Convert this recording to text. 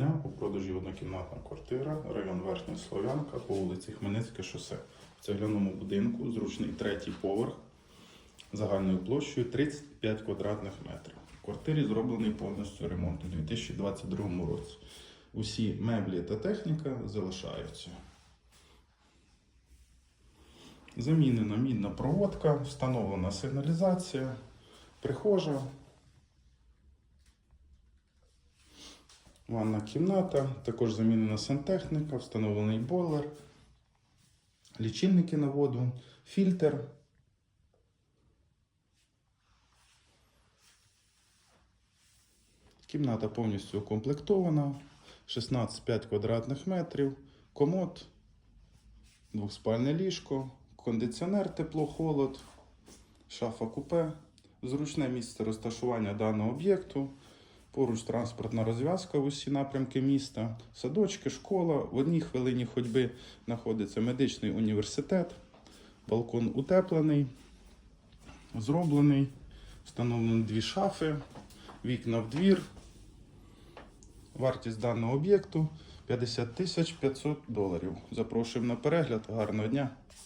дня. У продажі однокімнатна квартира, район Верхня Слов'янка по вулиці Хмельницьке шосе. В цегляному будинку зручний третій поверх загальною площею 35 квадратних метрів. В квартирі зроблений повністю ремонт у 2022 році. Усі меблі та техніка залишаються. Замінена мідна проводка, встановлена сигналізація, прихожа, ванна кімната, також замінена сантехніка, встановлений бойлер, лічильники на воду, фільтр. Кімната повністю укомплектована, 16,5 квадратних метрів, комод, двохспальне ліжко, кондиціонер тепло-холод, шафа купе, зручне місце розташування даного об'єкту, поруч транспортна розв'язка в усі напрямки міста, садочки, школа. В одній хвилині ходьби знаходиться медичний університет, балкон утеплений, зроблений, встановлені дві шафи, вікна в двір. Вартість даного об'єкту 50 тисяч 500 доларів. Запрошуємо на перегляд. Гарного дня!